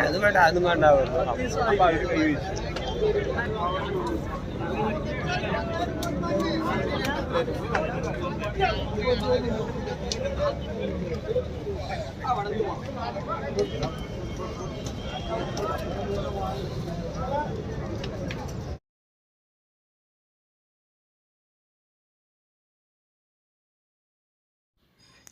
അത് വേണ്ട അതും വേണ്ടാവുള്ളൂ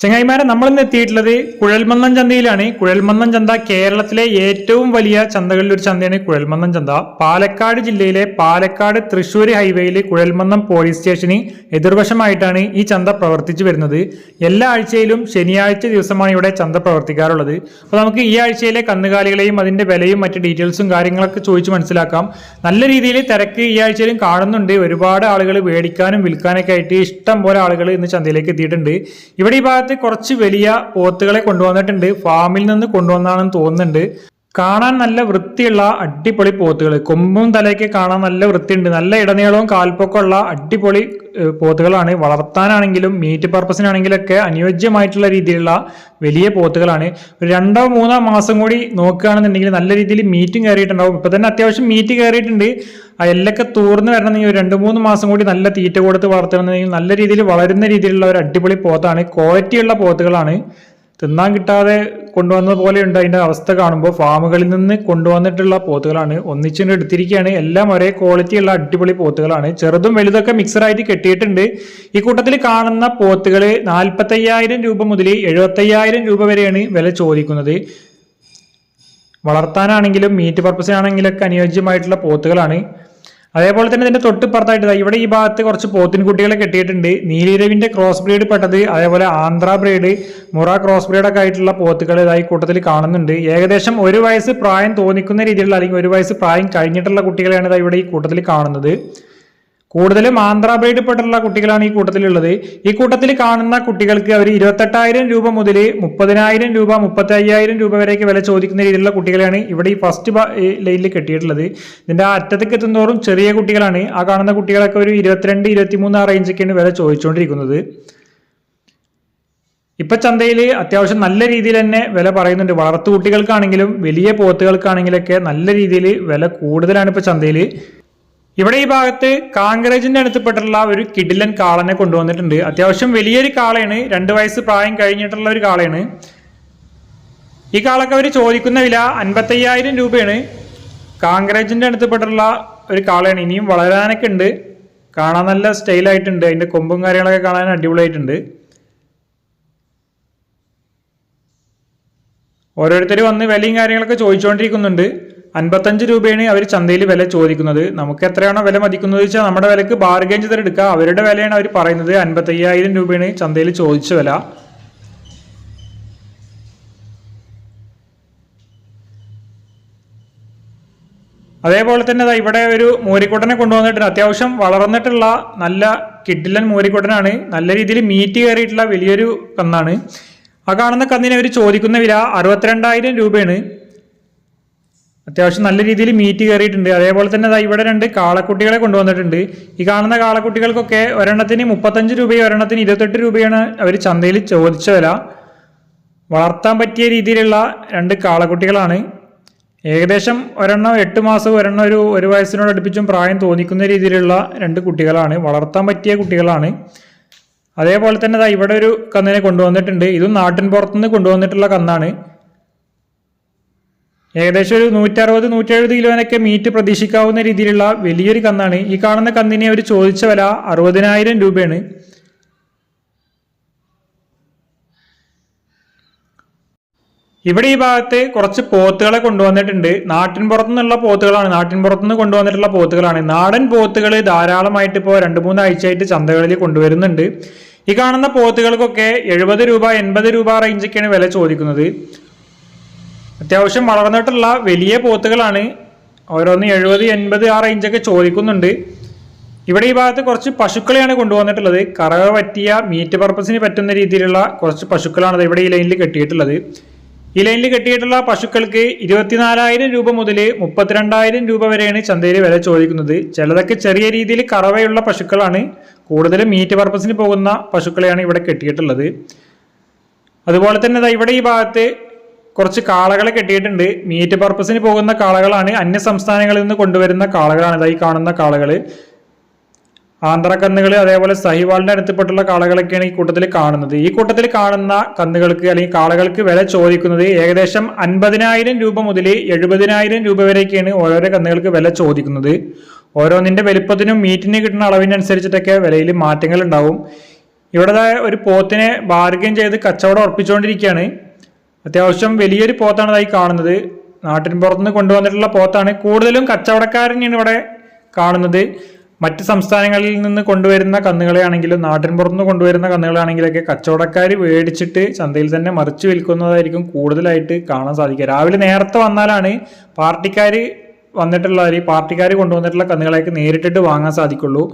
ചങ്ങായിമാരെ നമ്മളിന്ന് എത്തിയിട്ടുള്ളത് കുഴൽമന്നം ചന്തയിലാണ്. കുഴൽമന്നം ചന്ത കേരളത്തിലെ ഏറ്റവും വലിയ ചന്തകളിൽ ഒരു ചന്തയാണ് കുഴൽമന്നം ചന്ത. പാലക്കാട് ജില്ലയിലെ പാലക്കാട് തൃശ്ശൂർ ഹൈവേയിൽ കുഴൽമന്നം പോലീസ് സ്റ്റേഷന് എതിർവശമായിട്ടാണ് ഈ ചന്ത പ്രവർത്തിച്ചു വരുന്നത്. എല്ലാ ആഴ്ചയിലും ശനിയാഴ്ച ദിവസമാണ് ഇവിടെ ചന്ത പ്രവർത്തിക്കാറുള്ളത്. അപ്പോൾ നമുക്ക് ഈ ആഴ്ചയിലെ കന്നുകാലികളെയും അതിന്റെ വിലയും മറ്റ് ഡീറ്റെയിൽസും കാര്യങ്ങളൊക്കെ ചോദിച്ച് മനസ്സിലാക്കാം. നല്ല രീതിയിൽ തിരക്ക് ഈ ആഴ്ചയിലും കാണുന്നുണ്ട്. ഒരുപാട് ആളുകൾ മേടിക്കാനും വിൽക്കാനൊക്കെ ആയിട്ട് ഇഷ്ടം പോലെ ആളുകൾ ഇന്ന് ചന്തയിലേക്ക് എത്തിയിട്ടുണ്ട്. ഇവിടെ ഈ ഭാഗത്ത് കുറച്ച് വലിയ പോത്തുകളെ കൊണ്ടുവന്നിട്ടുണ്ട്. ഫാമിൽ നിന്ന് കൊണ്ടുവന്നാണെന്ന് തോന്നുന്നുണ്ട്. കാണാൻ നല്ല വൃത്തിയുള്ള അടിപൊളി പോത്തുകൾ കൊമ്പും തലയൊക്കെ കാണാൻ നല്ല വൃത്തിയുണ്ട്. നല്ല ഇടനീളവും കാൽപ്പൊക്കമുള്ള അടിപൊളി പോത്തുകളാണ്. വളർത്താനാണെങ്കിലും മീറ്റ് പർപ്പസിനാണെങ്കിലൊക്കെ അനുയോജ്യമായിട്ടുള്ള രീതിയിലുള്ള വലിയ പോത്തുകളാണ്. ഒരു രണ്ടോ മൂന്നോ മാസം കൂടി നോക്കുകയാണെന്നുണ്ടെങ്കിൽ നല്ല രീതിയിൽ മീറ്റും കയറിയിട്ടുണ്ടാവും. ഇപ്പം തന്നെ അത്യാവശ്യം മീറ്റ് കയറിയിട്ടുണ്ട്. ആ എല്ലൊക്കെ തൂർന്ന് വരണമെങ്കിൽ ഒരു രണ്ട് മൂന്ന് മാസം കൂടി നല്ല തീറ്റ കൊടുത്ത് വളർത്തണമെന്നുണ്ടെങ്കിൽ നല്ല രീതിയിൽ വളരുന്ന രീതിയിലുള്ള ഒരു അടിപൊളി പോത്താണ്. ക്വാളിറ്റിയുള്ള പോത്തുകളാണ്. തിന്നാൻ കിട്ടാതെ കൊണ്ടുവന്നത് പോലെയുണ്ട്. അതിന്റെ അവസ്ഥ കാണുമ്പോൾ ഫാമുകളിൽ നിന്ന് കൊണ്ടുവന്നിട്ടുള്ള പോത്തുകളാണ്. ഒന്നിച്ചിട്ട് എടുത്തിരിക്കുകയാണ്. എല്ലാം ഒരേ ക്വാളിറ്റിയുള്ള അടിപൊളി പോത്തുകളാണ്. ചെറുതും വലുതൊക്കെ മിക്സറായിട്ട് കെട്ടിയിട്ടുണ്ട്. ഈ കൂട്ടത്തിൽ കാണുന്ന പോത്തുകൾ നാൽപ്പത്തയ്യായിരം രൂപ മുതൽ എഴുപത്തയ്യായിരം രൂപ വരെയാണ് വില ചോദിക്കുന്നത്. വളർത്താനാണെങ്കിലും മീറ്റ് പർപ്പസിനാണെങ്കിലൊക്കെ അനുയോജ്യമായിട്ടുള്ള പോത്തുകളാണ്. അതേപോലെ തന്നെ ഇതിന്റെ തൊട്ടിപ്പുറത്തായിട്ട് പുറത്തായിട്ട് ഇവിടെ ഈ ഭാഗത്ത് കുറച്ച് പോത്തിൻ കുട്ടികളെ കെട്ടിയിട്ടുണ്ട്. നീലിരവിന്റെ ക്രോസ് ബ്രീഡ് പെട്ടത് അതേപോലെ ആന്ധ്ര ബ്രീഡ് മുറ ക്രോസ് ബ്രീഡൊക്കെ ആയിട്ടുള്ള പോത്തുകൾ ഇതായി കൂട്ടത്തിൽ കാണുന്നുണ്ട്. ഏകദേശം ഒരു വയസ്സ് പ്രായം തോന്നിക്കുന്ന രീതിയിലുള്ള അല്ലെങ്കിൽ ഒരു വയസ്സ് പ്രായം കഴിഞ്ഞിട്ടുള്ള കുട്ടികളെയാണ് ഇതാ ഇവിടെ ഈ കൂട്ടത്തിൽ കാണുന്നത്. കൂടുതലും ആന്ധ്ര ബ്രീഡിൽപ്പെട്ടുള്ള കുട്ടികളാണ് ഈ കൂട്ടത്തിലുള്ളത്. ഈ കൂട്ടത്തിൽ കാണുന്ന കുട്ടികൾക്ക് അവർ ഇരുപത്തെട്ടായിരം രൂപ മുതൽ മുപ്പതിനായിരം രൂപ മുപ്പത്തി അയ്യായിരം രൂപ വരെയൊക്കെ വില ചോദിക്കുന്ന രീതിയിലുള്ള കുട്ടികളെയാണ് ഇവിടെ ഈ ഫസ്റ്റ് ലൈനിൽ കെട്ടിയിട്ടുള്ളത്. ഇതിന്റെ അറ്റത്തേക്ക് എത്തുന്നതോറും ചെറിയ കുട്ടികളാണ്. ആ കാണുന്ന കുട്ടികളൊക്കെ ഒരു ഇരുപത്തിരണ്ട് ഇരുപത്തിമൂന്ന് ആ റേഞ്ചൊക്കെയാണ് വില ചോദിച്ചുകൊണ്ടിരിക്കുന്നത്. ഇപ്പം ചന്തയിൽ അത്യാവശ്യം നല്ല രീതിയിൽ തന്നെ വില പറയുന്നുണ്ട്. വളർത്തു കുട്ടികൾക്കാണെങ്കിലും വലിയ പോത്തുകൾക്കാണെങ്കിലൊക്കെ നല്ല രീതിയിൽ വില കൂടുതലാണ് ഇപ്പം ചന്തയിൽ ഇവിടെ ഈ ഭാഗത്ത് കാങ്കറേജിന്റെ അടുത്തപ്പെട്ടുള്ള ഒരു കിഡിലൻ കാളനെ കൊണ്ടുവന്നിട്ടുണ്ട്. അത്യാവശ്യം വലിയൊരു കാളയാണ്. രണ്ട് വയസ്സ് പ്രായം കഴിഞ്ഞിട്ടുള്ള ഒരു കാളയാണ്. ഈ കാളക്ക് അവർ ചോദിക്കുന്ന വില അൻപത്തയ്യായിരം രൂപയാണ്. കാങ്കറേജിന്റെ അടുത്തപ്പെട്ടുള്ള ഒരു കാളയാണ്. ഇനിയും വളരാനൊക്കെ ഉണ്ട് കാണാൻ നല്ല സ്റ്റൈലായിട്ടുണ്ട് അതിന്റെ കൊമ്പും കാര്യങ്ങളൊക്കെ കാണാൻ അടിപൊളിയായിട്ടുണ്ട്. ഓരോരുത്തർ വന്ന് വിലയും കാര്യങ്ങളൊക്കെ ചോദിച്ചുകൊണ്ടിരിക്കുന്നുണ്ട് അൻപത്തഞ്ച് രൂപയാണ് അവർ ചന്തയിൽ വില ചോദിക്കുന്നത്. നമുക്ക് എത്രയാണോ വില മതിക്കുന്നത് വെച്ചാൽ നമ്മുടെ വിലക്ക് ബാർഗെയിൻ ചെയ്തെടുക്കുക അവരുടെ വിലയാണ് അവർ പറയുന്നത്. അൻപത്തയ്യായിരം രൂപയാണ് ചന്തയിൽ ചോദിച്ച വില. അതേപോലെ തന്നെ ഇവിടെ ഒരു മൂരിക്കുട്ടനെ കൊണ്ടുവന്നിട്ടുണ്ട്. അത്യാവശ്യം വളർന്നിട്ടുള്ള നല്ല കിഡിലൻ മൂരിക്കുട്ടനാണ്. നല്ല രീതിയിൽ മീറ്റ് കയറിയിട്ടുള്ള വലിയൊരു കന്നാണ്. ആ കാണുന്ന കന്നിന് അവർ ചോദിക്കുന്ന വില അറുപത്തിരണ്ടായിരം രൂപയാണ്. അത്യാവശ്യം നല്ല രീതിയിൽ മീറ്റ് കയറിയിട്ടുണ്ട്. അതേപോലെ തന്നെ ഇവിടെ രണ്ട് കാളക്കുട്ടികളെ കൊണ്ടുവന്നിട്ടുണ്ട്. ഈ കാണുന്ന കാളക്കുട്ടികൾക്കൊക്കെ ഒരെണ്ണത്തിന് മുപ്പത്തഞ്ച് രൂപയും ഒരെണ്ണത്തിന് ഇരുപത്തെട്ട് രൂപയാണ് അവർ ചന്തയിൽ ചോദിച്ച വില. വളർത്താൻ പറ്റിയ രീതിയിലുള്ള രണ്ട് കാളക്കുട്ടികളാണ്. ഏകദേശം ഒരെണ്ണം എട്ട് മാസവും ഒരെണ്ണം ഒരു ഒരു വയസ്സിനോട് അടുപ്പിച്ചും പ്രായം തോന്നിക്കുന്ന രീതിയിലുള്ള രണ്ട് കുട്ടികളാണ്. വളർത്താൻ പറ്റിയ കുട്ടികളാണ്. അതേപോലെ തന്നെ ഇവിടെ ഒരു കന്നിനെ കൊണ്ടുവന്നിട്ടുണ്ട്. ഇതും നാട്ടിൻ പുറത്തുനിന്ന് കൊണ്ടുവന്നിട്ടുള്ള കന്നാണ്. ഏകദേശം ഒരു നൂറ്ററുപത് നൂറ്റെഴുപത് കിലോനൊക്കെ മീറ്റ് പ്രതീക്ഷിക്കാവുന്ന രീതിയിലുള്ള വലിയൊരു കന്നാണ്. ഈ കാണുന്ന കന്നിനെ അവർ ചോദിച്ച വില അറുപതിനായിരം രൂപയാണ്. ഇവിടെ ഈ ഭാഗത്ത് കുറച്ച് പോത്തുകളെ കൊണ്ടുവന്നിട്ടുണ്ട്. നാട്ടിൻ പുറത്തുനിന്നുള്ള പോത്തുകളാണ്. നാട്ടിൻ പുറത്തുനിന്ന് കൊണ്ടുവന്നിട്ടുള്ള പോത്തുകളാണ്. നാടൻ പോത്തുകൾ ധാരാളമായിട്ട് ഇപ്പോൾ രണ്ട് മൂന്ന് ആഴ്ചയായിട്ട് ചന്തകളിൽ കൊണ്ടുവരുന്നുണ്ട്. ഈ കാണുന്ന പോത്തുകൾക്കൊക്കെ എഴുപത് രൂപ എൺപത് രൂപ റേഞ്ചൊക്കെയാണ് വില ചോദിക്കുന്നത്. അത്യാവശ്യം വളർന്നിട്ടുള്ള വലിയ പോത്തുകളാണ്. ഓരോന്ന് എഴുപത് എൺപത് ആ റേഞ്ചൊക്കെ ചോദിക്കുന്നുണ്ട്. ഇവിടെ ഈ ഭാഗത്ത് കുറച്ച് പശുക്കളെയാണ് കൊണ്ടുവന്നിട്ടുള്ളത്. കറവ പറ്റിയ മീറ്റ് പർപ്പസിന് പറ്റുന്ന രീതിയിലുള്ള കുറച്ച് പശുക്കളാണ് ഇവിടെ ഈ ലൈനിൽ കെട്ടിയിട്ടുള്ളത്. ഈ ലൈനിൽ കെട്ടിയിട്ടുള്ള പശുക്കൾക്ക് ഇരുപത്തിനാലായിരം രൂപ മുതൽ മുപ്പത്തിരണ്ടായിരം രൂപ വരെയാണ് ചന്തയിൽ വില ചോദിക്കുന്നത്. ചിലതൊക്കെ ചെറിയ രീതിയിൽ കറവയുള്ള പശുക്കളാണ്. കൂടുതലും മീറ്റ് പർപ്പസിന് പോകുന്ന പശുക്കളെയാണ് ഇവിടെ കെട്ടിയിട്ടുള്ളത്. അതുപോലെ തന്നെ ഇവിടെ ഈ ഭാഗത്ത് കുറച്ച് കാളകളെ കെട്ടിയിട്ടുണ്ട്. മീറ്റ് പർപ്പസിന് പോകുന്ന കാളകളാണ് അന്യ സംസ്ഥാനങ്ങളിൽ നിന്ന് കൊണ്ടുവരുന്ന കാളകളാണ്. ഇതായി കാണുന്ന കാളകൾ ആന്ധ്രക്കന്നുകൾ അതേപോലെ സഹിവാളിന്റെ അടുത്തപ്പെട്ടുള്ള കാളകളൊക്കെയാണ് ഈ കൂട്ടത്തിൽ കാണുന്നത്. ഈ കൂട്ടത്തിൽ കാണുന്ന കന്നുകൾക്ക് അല്ലെങ്കിൽ കാളകൾക്ക് വില ചോദിക്കുന്നത് ഏകദേശം അൻപതിനായിരം രൂപ മുതൽ എഴുപതിനായിരം രൂപ വരെയൊക്കെയാണ് ഓരോരോ കന്നുകൾക്ക് വില ചോദിക്കുന്നത്. ഓരോന്നിന്റെ വലിപ്പത്തിനും മീറ്റിന് കിട്ടുന്ന അളവിനനുസരിച്ചിട്ടൊക്കെ വിലയിൽ മാറ്റങ്ങൾ ഉണ്ടാവും ഇവിടെ ഒരു പോത്തിനെ ബാർഗൈൻ ചെയ്ത് കച്ചവടം ഉറപ്പിച്ചുകൊണ്ടിരിക്കുകയാണ്. അത്യാവശ്യം വലിയൊരു പോത്താണ് ഇതായി കാണുന്നത്. നാട്ടിൻ പുറത്തുനിന്ന് കൊണ്ടുവന്നിട്ടുള്ള പോത്താണ്. കൂടുതലും കച്ചവടക്കാരനെയാണ് ഇവിടെ കാണുന്നത്. മറ്റ് സംസ്ഥാനങ്ങളിൽ നിന്ന് കൊണ്ടുവരുന്ന കന്നുകളെയാണെങ്കിലും നാട്ടിൻ പുറത്തുനിന്ന് കൊണ്ടുവരുന്ന കന്നുകളാണെങ്കിലൊക്കെ കച്ചവടക്കാർ മേടിച്ചിട്ട് ചന്തയിൽ തന്നെ മറിച്ച് വിൽക്കുന്നതായിരിക്കും കൂടുതലായിട്ട് കാണാൻ സാധിക്കുക. രാവിലെ നേരത്തെ വന്നാലാണ് പാർട്ടിക്കാർ വന്നിട്ടുള്ള അല്ലെങ്കിൽ പാർട്ടിക്കാർ കൊണ്ടുവന്നിട്ടുള്ള കന്നുകളെയൊക്കെ നേരിട്ടിട്ട് വാങ്ങാൻ സാധിക്കുള്ളൂ.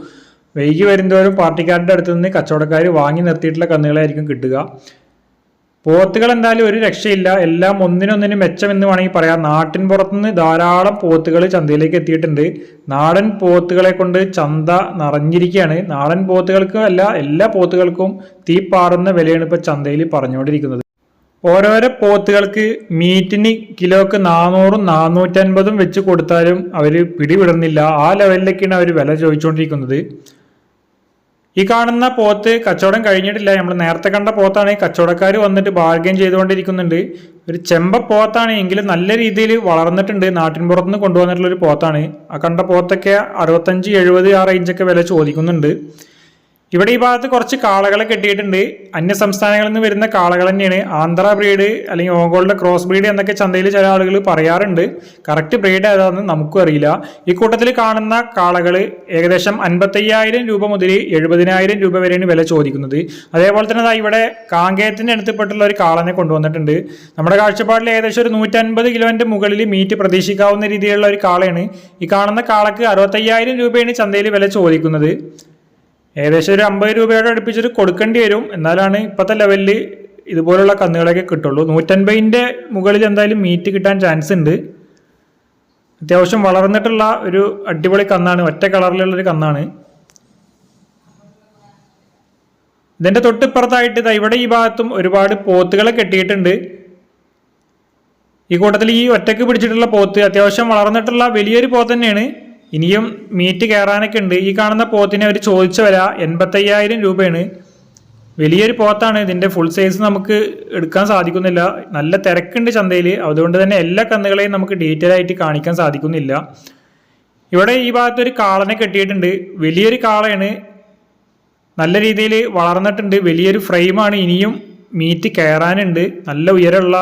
വൈകി വരുന്നവരും പാർട്ടിക്കാരുടെ അടുത്ത് നിന്ന് കച്ചവടക്കാർ വാങ്ങി നിർത്തിയിട്ടുള്ള കന്നുകളായിരിക്കും കിട്ടുക. പോത്തുകൾ എന്തായാലും ഒരു രക്ഷയില്ല. എല്ലാം ഒന്നിനൊന്നിന് മെച്ചമെന്ന് വേണമെങ്കിൽ പറയാം. നാട്ടിൻ പുറത്തുനിന്ന് ധാരാളം പോത്തുകൾ ചന്തയിലേക്ക് എത്തിയിട്ടുണ്ട്. നാടൻ പോത്തുകളെ കൊണ്ട് ചന്ത നിറഞ്ഞിരിക്കുകയാണ്. നാടൻ പോത്തുകൾക്ക് അല്ല എല്ലാ പോത്തുകൾക്കും തീ പാറുന്ന വിലയാണ് ഇപ്പോൾ ചന്തയിൽ പറഞ്ഞുകൊണ്ടിരിക്കുന്നത്. ഓരോരോ പോത്തുകൾക്ക് മീറ്റിന് കിലോക്ക് നാനൂറും നാനൂറ്റൻപതും വെച്ച് കൊടുത്താലും അവർ പിടിവിടുന്നില്ല. ആ ലെവലിലേക്കാണ് അവർ വില ചോദിച്ചുകൊണ്ടിരിക്കുന്നത്. ഈ കാണുന്ന പോത്ത് കച്ചവടം കഴിഞ്ഞിട്ടില്ല. നമ്മൾ നേരത്തെ കണ്ട പോത്താണ്. കച്ചവടക്കാർ വന്നിട്ട് ബാർഗെയിൻ ചെയ്തുകൊണ്ടിരിക്കുന്നുണ്ട്. ഒരു ചെമ്പ പോത്താണ് എങ്കിലും നല്ല രീതിയിൽ വളർന്നിട്ടുണ്ട്. നാട്ടിൻ പുറത്തുനിന്ന് കൊണ്ടുവന്നിട്ടുള്ള ഒരു പോത്താണ്. ആ കണ്ട പോത്തൊക്കെ അറുപത്തഞ്ച് എഴുപത് ആ റേഞ്ചൊക്കെ വില ചോദിക്കുന്നുണ്ട്. ഇവിടെ ഈ ഭാഗത്ത് കുറച്ച് കാളകളെ കെട്ടിയിട്ടുണ്ട്. അന്യ സംസ്ഥാനങ്ങളിൽ നിന്ന് വരുന്ന കാളകൾ തന്നെയാണ്. ആന്ധ്ര ബ്രീഡ് അല്ലെങ്കിൽ ഓങ്കോളിന്റെ ക്രോസ് ബ്രീഡ് എന്നൊക്കെ ചന്തയിൽ ചില ആളുകൾ പറയാറുണ്ട്. കറക്റ്റ് ബ്രീഡ് ഏതാണെന്ന് നമുക്കും അറിയില്ല. ഈ കൂട്ടത്തിൽ കാണുന്ന കാളകൾ ഏകദേശം അൻപത്തയ്യായിരം രൂപ മുതൽ എഴുപതിനായിരം രൂപ വരെയാണ് വില ചോദിക്കുന്നത്. അതേപോലെ തന്നെ ഇവിടെ കാങ്കേയത്തിന്റെ അടുത്തപ്പെട്ടുള്ള ഒരു കാളനെ കൊണ്ടുവന്നിട്ടുണ്ട്. നമ്മുടെ കാഴ്ചപ്പാടിൽ ഏകദേശം ഒരു നൂറ്റൻപത് കിലോന്റെ മുകളിൽ മീറ്റ് പ്രതീക്ഷിക്കാവുന്ന രീതിയിലുള്ള ഒരു കാളയാണ്. ഈ കാണുന്ന കാളക്ക് അറുപത്തയ്യായിരം രൂപയാണ് ചന്തയിൽ വില ചോദിക്കുന്നത്. ഏകദേശം ഒരു അമ്പത് രൂപയോടെ അടുപ്പിച്ചിട്ട് കൊടുക്കേണ്ടി വരും. എന്നാലാണ് ഇപ്പോഴത്തെ ലെവലിൽ ഇതുപോലുള്ള കന്നുകളൊക്കെ കിട്ടുള്ളൂ. നൂറ്റൻപതിന്റെ മുകളിൽ എന്തായാലും മീറ്റ് കിട്ടാൻ ചാൻസ് ഉണ്ട്. അത്യാവശ്യം വളർന്നിട്ടുള്ള ഒരു അടിപൊളി കന്നാണ്. ഒറ്റ കളറിലുള്ളൊരു കന്നാണ്. ഇതിന്റെ തൊട്ടിപ്പുറത്തായിട്ട് ഇതാ ഇവിടെ ഈ ഭാഗത്തും ഒരുപാട് പോത്തുകളെ കെട്ടിയിട്ടുണ്ട്. ഈ കൂട്ടത്തിൽ ഈ ഒറ്റയ്ക്ക് പിടിച്ചിട്ടുള്ള പോത്ത് അത്യാവശ്യം വളർന്നിട്ടുള്ള വലിയൊരു പോത്ത് തന്നെയാണ്. ഇനിയും മീറ്റ് കയറാനൊക്കെ ഉണ്ട് ഈ കാണുന്ന പോത്തിനെ അവർ ചോദിച്ച വില എൺപത്തയ്യായിരം രൂപയാണ്. വലിയൊരു പോത്താണ്. ഇതിന്റെ ഫുൾ സൈസ് നമുക്ക് എടുക്കാൻ സാധിക്കുന്നില്ല. നല്ല തിരക്കുണ്ട് ചന്തയിൽ അതുകൊണ്ട് തന്നെ എല്ലാ കന്നുകളെയും നമുക്ക് ഡീറ്റെയിൽ ആയിട്ട് കാണിക്കാൻ സാധിക്കുന്നില്ല. ഇവിടെ ഈ ഭാഗത്തൊരു കാളനെ കെട്ടിയിട്ടുണ്ട്. വലിയൊരു കാളയാണ്. നല്ല രീതിയിൽ വളർന്നിട്ടുണ്ട്. വലിയൊരു ഫ്രെയിമാണ്. ഇനിയും മീറ്റ് കയറാനുണ്ട് നല്ല ഉയരമുള്ള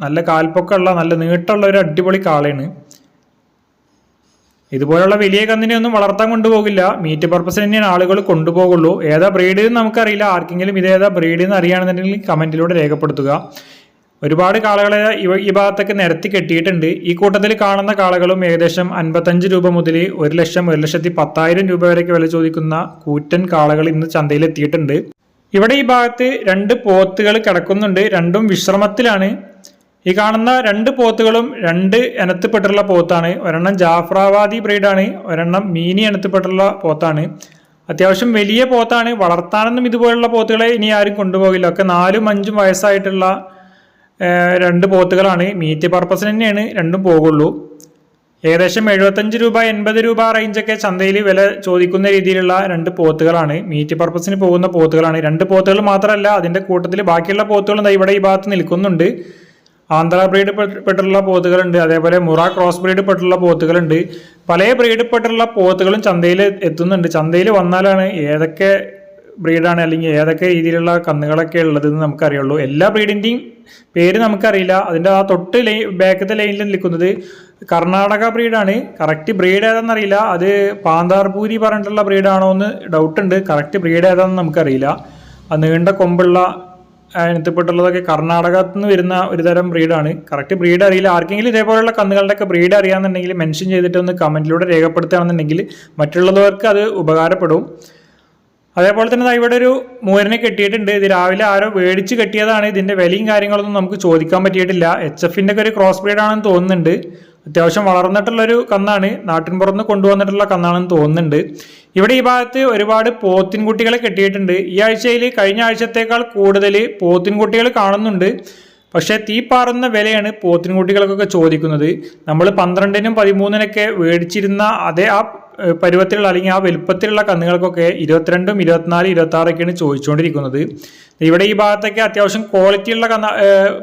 നല്ല കാൽപ്പൊക്കമുള്ള നല്ല നീട്ടമുള്ള ഒരു അടിപൊളി കാളയാണ്. ഇതുപോലുള്ള വലിയ കന്നിനെ ഒന്നും വളർത്താൻ കൊണ്ടുപോകില്ല. മീറ്റ് പർപ്പസ് തന്നെയാണ് ആളുകൾ കൊണ്ടുപോകുള്ളൂ. ഏതാ ബ്രീഡ് എന്ന് നമുക്കറിയില്ല. ആർക്കെങ്കിലും ഇത് ഏതാ ബ്രീഡ് എന്ന് അറിയുകയാണെന്നുണ്ടെങ്കിൽ കമന്റിലൂടെ രേഖപ്പെടുത്തുക. ഒരുപാട് കാളകളെ ഈ ഭാഗത്തൊക്കെ നിരത്തി കെട്ടിയിട്ടുണ്ട്. ഈ കൂട്ടത്തിൽ കാണുന്ന കാളകളും ഏകദേശം അൻപത്തഞ്ച് രൂപ മുതൽ ഒരു ലക്ഷം ഒരു ലക്ഷത്തി പത്തായിരം രൂപ വരെയൊക്കെ വില ചോദിക്കുന്ന കൂറ്റൻ കാളകൾ ഇന്ന് ചന്തയിൽ എത്തിയിട്ടുണ്ട്. ഇവിടെ ഈ ഭാഗത്ത് രണ്ട് പോത്തുകൾ കിടക്കുന്നുണ്ട്. രണ്ടും വിശ്രമത്തിലാണ്. ഈ കാണുന്ന രണ്ട് പോത്തുകളും രണ്ട് ഇനത്തിൽപ്പെട്ടുള്ള പോത്താണ്. ഒരെണ്ണം ജാഫ്രാവാദി ബ്രീഡാണ് ഒരെണ്ണം മീനി ഇനത്തിൽപ്പെട്ടുള്ള പോത്താണ്. അത്യാവശ്യം വലിയ പോത്താണ്. വളർത്താനൊന്നും ഇതുപോലുള്ള പോത്തുകളെ ഇനി ആരും കൊണ്ടുപോകില്ല. ഒക്കെ നാലും അഞ്ചും വയസ്സായിട്ടുള്ള രണ്ട് പോത്തുകളാണ്. മീറ്റ് പർപ്പസിന് തന്നെയാണ് രണ്ടും പോകുള്ളൂ. ഏകദേശം എഴുപത്തഞ്ച് രൂപ എൺപത് രൂപ റേഞ്ചൊക്കെ ചന്തയിൽ വില ചോദിക്കുന്ന രീതിയിലുള്ള രണ്ട് പോത്തുകളാണ്. മീറ്റ് പർപ്പസിന് പോകുന്ന പോത്തുകളാണ്. രണ്ട് പോത്തുകൾ മാത്രമല്ല അതിന്റെ കൂട്ടത്തിൽ ബാക്കിയുള്ള പോത്തുകളും ഇവിടെ ഈ ഭാഗത്ത് നിൽക്കുന്നുണ്ട്. ആന്ധ്ര ബ്രീഡ് പെട്ടുള്ള പോത്തുകളുണ്ട്. അതേപോലെ മുറ ക്രോസ് ബ്രീഡ് പെട്ടുള്ള പോത്തുകളുണ്ട്. പല ബ്രീഡ് പോത്തുകളും ചന്തയിൽ എത്തുന്നുണ്ട്. ചന്തയിൽ വന്നാലാണ് ഏതൊക്കെ ബ്രീഡാണ് അല്ലെങ്കിൽ ഏതൊക്കെ രീതിയിലുള്ള കന്നുകളൊക്കെ ഉള്ളതെന്ന് നമുക്കറിയുള്ളൂ. എല്ലാ ബ്രീഡിന്റെയും പേര് നമുക്കറിയില്ല. അതിന്റെ ആ തൊട്ട് ലൈ ബാക്കത്തെ ലൈനിൽ നിൽക്കുന്നത് കർണാടക ബ്രീഡാണ്. കറക്റ്റ് ബ്രീഡ് ഏതാണെന്നറിയില്ല. അത് പാന്താർപൂരി പറഞ്ഞിട്ടുള്ള ബ്രീഡാണോ എന്ന് ഡൗട്ടുണ്ട് കറക്റ്റ് ബ്രീഡ് ഏതാണെന്ന് നമുക്കറിയില്ല. ആ നീണ്ട കൊമ്പുള്ള അതിനകത്തുപ്പെട്ടുള്ളതൊക്കെ കർണാടകത്തിൽ നിന്ന് വരുന്ന ഒരു തരം ബ്രീഡാണ് കറക്റ്റ് ബ്രീഡ് അറിയില്ല. ആർക്കെങ്കിലും ഇതേപോലെയുള്ള കന്നുകളുടെയൊക്കെ ബ്രീഡ് അറിയാമെന്നുണ്ടെങ്കിൽ മെൻഷൻ ചെയ്തിട്ട് ഒന്ന് കമന്റിലൂടെ രേഖപ്പെടുത്തുകയാണെന്നുണ്ടെങ്കിൽ മറ്റുള്ളവർക്ക് അത് ഉപകാരപ്പെടും. അതേപോലെ തന്നെ ഇവിടെ ഒരു മൂരനെ കെട്ടിയിട്ടുണ്ട്. ഇത് രാവിലെ ആരോ മേടിച്ച് കെട്ടിയതാണ്. ഇതിന്റെ വിലയും കാര്യങ്ങളൊന്നും നമുക്ക് ചോദിക്കാൻ പറ്റിയിട്ടില്ല. എച്ച് എഫിന്റെ ഒക്കെ ഒരു ക്രോസ് ബ്രീഡാണെന്ന് തോന്നുന്നുണ്ട്. അത്യാവശ്യം വളർന്നിട്ടുള്ളൊരു കന്നാണ്. നാട്ടിൻ പുറത്ത് കൊണ്ടുവന്നിട്ടുള്ള കന്നാണെന്ന് തോന്നുന്നുണ്ട്. ഇവിടെ ഈ ഭാഗത്ത് ഒരുപാട് പോത്തിൻകുട്ടികളെ കെട്ടിയിട്ടുണ്ട്. ഈ ആഴ്ചയിൽ കഴിഞ്ഞ ആഴ്ചത്തേക്കാൾ കൂടുതൽ പോത്തിൻകുട്ടികൾ കാണുന്നുണ്ട്. പക്ഷേ തീ പാറുന്ന വിലയാണ് പോത്തിൻകുട്ടികൾക്കൊക്കെ ചോദിക്കുന്നത്. നമ്മൾ പന്ത്രണ്ടിനും പതിമൂന്നിനൊക്കെ മേടിച്ചിരുന്ന അതേ ആ പരുവത്തിലുള്ള അല്ലെങ്കിൽ ആ വലുപ്പത്തിലുള്ള കന്നുകൾക്കൊക്കെ ഇരുപത്തിരണ്ടും ഇരുപത്തിനാല് ഇരുപത്തി ആറൊക്കെയാണ് ചോദിച്ചുകൊണ്ടിരിക്കുന്നത്. ഇവിടെ ഈ ഭാഗത്തൊക്കെ അത്യാവശ്യം ക്വാളിറ്റിയുള്ള കന്ന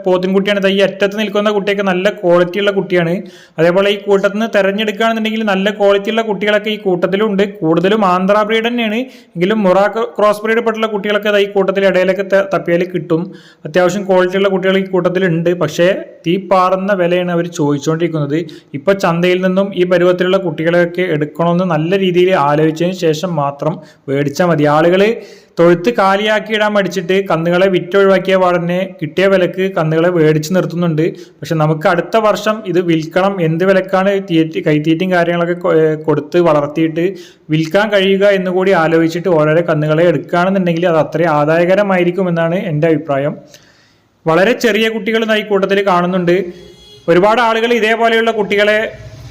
പോത്തിൻകുട്ടിയാണ്. ഈ അറ്റത്ത് നിൽക്കുന്ന കുട്ടിയൊക്കെ നല്ല ക്വാളിറ്റിയുള്ള കുട്ടിയാണ്. അതേപോലെ ഈ കൂട്ടത്തിൽ നിന്ന് തിരഞ്ഞെടുക്കുകയാണെന്നുണ്ടെങ്കിൽ നല്ല ക്വാളിറ്റിയുള്ള കുട്ടികളൊക്കെ ഈ കൂട്ടത്തിലുണ്ട്. കൂടുതലും ആന്ധ്രാ ബ്രീഡ് തന്നെയാണ്. എങ്കിലും മൊറാക്കോ ക്രോസ് ബ്രീഡ് പെട്ടുള്ള കുട്ടികളൊക്കെ ഈ കൂട്ടത്തിൽ ഇടയിലൊക്കെ തപ്പിയാൽ കിട്ടും. അത്യാവശ്യം ക്വാളിറ്റിയുള്ള കുട്ടികൾ ഈ കൂട്ടത്തിലുണ്ട്. പക്ഷേ തീ പാറുന്ന വിലയാണ് അവർ ചോദിച്ചുകൊണ്ടിരിക്കുന്നത്. ഇപ്പോൾ ചന്തയിൽ നിന്നും ഈ പരുവത്തിലുള്ള കുട്ടികളെയൊക്കെ എടുക്കണമെന്ന് നല്ല രീതിയിൽ ആലോചിച്ചതിന് ശേഷം മാത്രം മേടിച്ചാൽ മതി. ആളുകൾ തൊഴുത്ത് കാലിയാക്കി ഇടാൻ മടിച്ചിട്ട് കന്നുകളെ വിറ്റൊഴിവാക്കിയ പാടനെ കിട്ടിയ വിലക്ക് കന്നുകളെ മേടിച്ച് നിർത്തുന്നുണ്ട്. പക്ഷെ നമുക്ക് അടുത്ത വർഷം ഇത് വിൽക്കണം എന്ത് വിലക്കാണ് തീറ്റി കൈത്തീറ്റും കാര്യങ്ങളൊക്കെ കൊടുത്ത് വളർത്തിയിട്ട് വിൽക്കാൻ കഴിയുക എന്ന് കൂടി ആലോചിച്ചിട്ട് ഓരോരോ കന്നുകളെ എടുക്കുകയാണെന്നുണ്ടെങ്കിൽ അത് അത്രയും ആദായകരമായിരിക്കും എന്നാണ് എന്റെ അഭിപ്രായം. വളരെ ചെറിയ കുട്ടികൾ ഈ കൂട്ടത്തിൽ കാണുന്നുണ്ട്. ഒരുപാട് ആളുകൾ ഇതേപോലെയുള്ള കുട്ടികളെ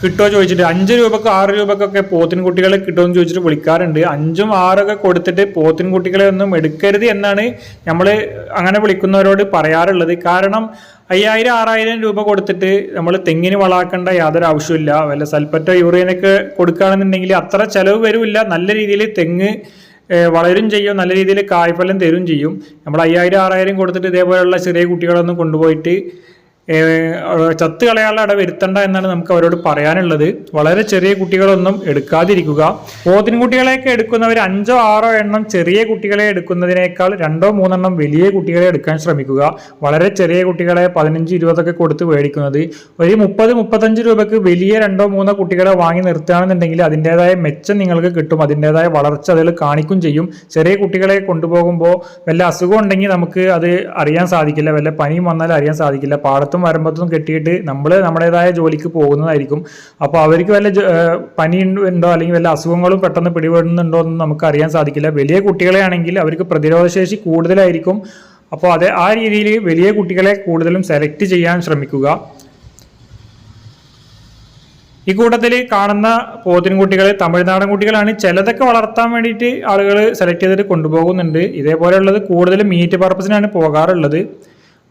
കിട്ടുമോ ചോദിച്ചിട്ട് അഞ്ച് രൂപക്ക് ആറ് രൂപക്കൊക്കെ പോത്തിൻ കുട്ടികളെ കിട്ടുമെന്ന് ചോദിച്ചിട്ട് വിളിക്കാറുണ്ട്. അഞ്ചും ആറൊക്കെ കൊടുത്തിട്ട് പോത്തിൻ കുട്ടികളെ ഒന്നും എടുക്കരുത് എന്നാണ് നമ്മൾ അങ്ങനെ വിളിക്കുന്നവരോട് പറയാറുള്ളത്. കാരണം അയ്യായിരം ആറായിരം രൂപ കൊടുത്തിട്ട് നമ്മൾ തെങ്ങിന് വളാക്കേണ്ട യാതൊരു ആവശ്യമില്ല വല്ല സൽപ്പറ്റോ യൂറിയനൊക്കെ കൊടുക്കുകയാണെന്നുണ്ടെങ്കിൽ അത്ര ചിലവ് വരില്ല. നല്ല രീതിയിൽ തെങ്ങ് വളരും ചെയ്യും. നല്ല രീതിയിൽ കായ്ഫലം തരും ചെയ്യും. നമ്മൾ അയ്യായിരം ആറായിരം കൊടുത്തിട്ട് ഇതേപോലെയുള്ള ചെറിയ കുട്ടികളൊന്നും കൊണ്ടുപോയിട്ട് ചത്ത് കളയാനുള്ള ഇട വരുത്തണ്ട എന്നാണ് നമുക്ക് അവരോട് പറയാനുള്ളത്. വളരെ ചെറിയ കുട്ടികളൊന്നും എടുക്കാതിരിക്കുക. പോത്തിൻ കുട്ടികളെയൊക്കെ എടുക്കുന്നവർ അഞ്ചോ ആറോ എണ്ണം ചെറിയ കുട്ടികളെ എടുക്കുന്നതിനേക്കാൾ രണ്ടോ മൂന്നെണ്ണം വലിയ കുട്ടികളെ എടുക്കാൻ ശ്രമിക്കുക. വളരെ ചെറിയ കുട്ടികളെ പതിനഞ്ച് ഇരുപതൊക്കെ കൊടുത്ത് മേടിക്കുന്നത്. ഒരു മുപ്പത് മുപ്പത്തഞ്ച് രൂപയ്ക്ക് വലിയ രണ്ടോ മൂന്നോ കുട്ടികളെ വാങ്ങി നിർത്തുകയാണെന്നുണ്ടെങ്കിൽ അതിന്റെതായ മെച്ചം നിങ്ങൾക്ക് കിട്ടും. അതിന്റെതായ വളർച്ച അതിൽ കാണിക്കും ചെയ്യും. ചെറിയ കുട്ടികളെ കൊണ്ടുപോകുമ്പോൾ വല്ല അസുഖം ഉണ്ടെങ്കിൽ നമുക്ക് അത് അറിയാൻ സാധിക്കില്ല. വല്ല പനിയും വന്നാൽ അറിയാൻ സാധിക്കില്ല. പാടത്തും വരമ്പത്തും കെട്ടിയിട്ട് നമ്മൾ നമ്മുടേതായ ജോലിക്ക് പോകുന്നതായിരിക്കും. അപ്പോൾ അവർക്ക് വല്ല പനി ഉണ്ടോ അല്ലെങ്കിൽ വല്ല അസുഖങ്ങളും പെട്ടെന്ന് പിടിപെടുന്നുണ്ടോ എന്ന് നമുക്ക് അറിയാൻ സാധിക്കില്ല. വലിയ കുട്ടികളെ ആണെങ്കിൽ അവർക്ക് പ്രതിരോധശേഷി കൂടുതലായിരിക്കും. അപ്പോൾ അത് ആ രീതിയിൽ വലിയ കുട്ടികളെ കൂടുതലും സെലക്ട് ചെയ്യാൻ ശ്രമിക്കുക. ഈ കൂട്ടത്തിൽ കാണുന്ന പോത്തിൻകുട്ടികൾ തമിഴ്നാടൻ കുട്ടികളാണ്. ചിലതൊക്കെ വളർത്താൻ വേണ്ടിയിട്ട് ആളുകൾ സെലക്ട് ചെയ്തിട്ട് കൊണ്ടുപോകുന്നുണ്ട്. ഇതേപോലെയുള്ളത് കൂടുതലും മീറ്റ് പർപ്പസിനാണ് പോകാറുള്ളത്.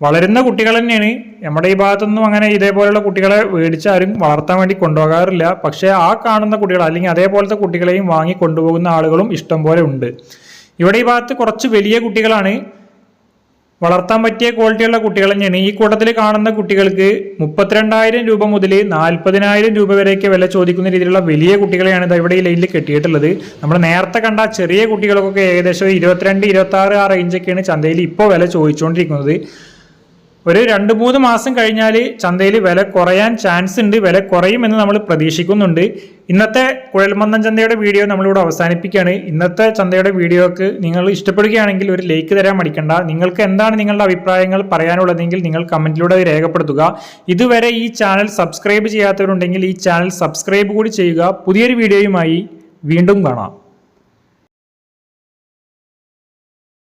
വളരുന്ന കുട്ടികൾ തന്നെയാണ്. നമ്മുടെ ഈ ഭാഗത്തൊന്നും അങ്ങനെ ഇതേപോലെയുള്ള കുട്ടികളെ മേടിച്ചാരും വളർത്താൻ വേണ്ടി കൊണ്ടുപോകാറില്ല. പക്ഷേ ആ കാണുന്ന കുട്ടികൾ അല്ലെങ്കിൽ അതേപോലത്തെ കുട്ടികളെയും വാങ്ങി കൊണ്ടുപോകുന്ന ആളുകളും ഇഷ്ടംപോലെ ഉണ്ട്. ഇവിടെ ഈ ഭാഗത്ത് കുറച്ച് വലിയ കുട്ടികളാണ്. വളർത്താൻ പറ്റിയ ക്വാളിറ്റിയുള്ള കുട്ടികൾ തന്നെയാണ്. ഈ കൂട്ടത്തിൽ കാണുന്ന കുട്ടികൾക്ക് മുപ്പത്തിരണ്ടായിരം രൂപ മുതൽ നാൽപ്പതിനായിരം രൂപ വരെയൊക്കെ വില ചോദിക്കുന്ന രീതിയിലുള്ള വലിയ കുട്ടികളെയാണ് ഇത് ഇവിടെ ഈ ലൈനിൽ കെട്ടിയിട്ടുള്ളത്. നമ്മൾ നേരത്തെ കണ്ട ചെറിയ കുട്ടികൾക്കൊക്കെ ഏകദേശം ഇരുപത്തിരണ്ട് ഇരുപത്തി ആറ് ആ റേഞ്ചൊക്കെയാണ് ചന്തയിൽ ഇപ്പോൾ വില ചോദിച്ചുകൊണ്ടിരിക്കുന്നത്. ഒരു രണ്ട് മൂന്ന് മാസം കഴിഞ്ഞാൽ ചന്തയിൽ വില കുറയാൻ ചാൻസ് ഉണ്ട് വില കുറയുമെന്ന് നമ്മൾ പ്രതീക്ഷിക്കുന്നുണ്ട്. ഇന്നത്തെ കുഴൽമന്ദം ചന്തയുടെ വീഡിയോ നമ്മളിവിടെ അവസാനിപ്പിക്കുകയാണ്. ഇന്നത്തെ ചന്തയുടെ വീഡിയോക്ക് നിങ്ങൾ ഇഷ്ടപ്പെടുകയാണെങ്കിൽ ഒരു ലൈക്ക് തരാൻ മടിക്കണ്ട. നിങ്ങൾക്ക് എന്താണ് നിങ്ങളുടെ അഭിപ്രായങ്ങൾ പറയാനുള്ളതെങ്കിൽ നിങ്ങൾ കമന്റിലൂടെ രേഖപ്പെടുത്തുക. ഇതുവരെ ഈ ചാനൽ സബ്സ്ക്രൈബ് ചെയ്യാത്തവരുണ്ടെങ്കിൽ ഈ ചാനൽ സബ്സ്ക്രൈബ് കൂടി ചെയ്യുക. പുതിയൊരു വീഡിയോയുമായി വീണ്ടും കാണാം.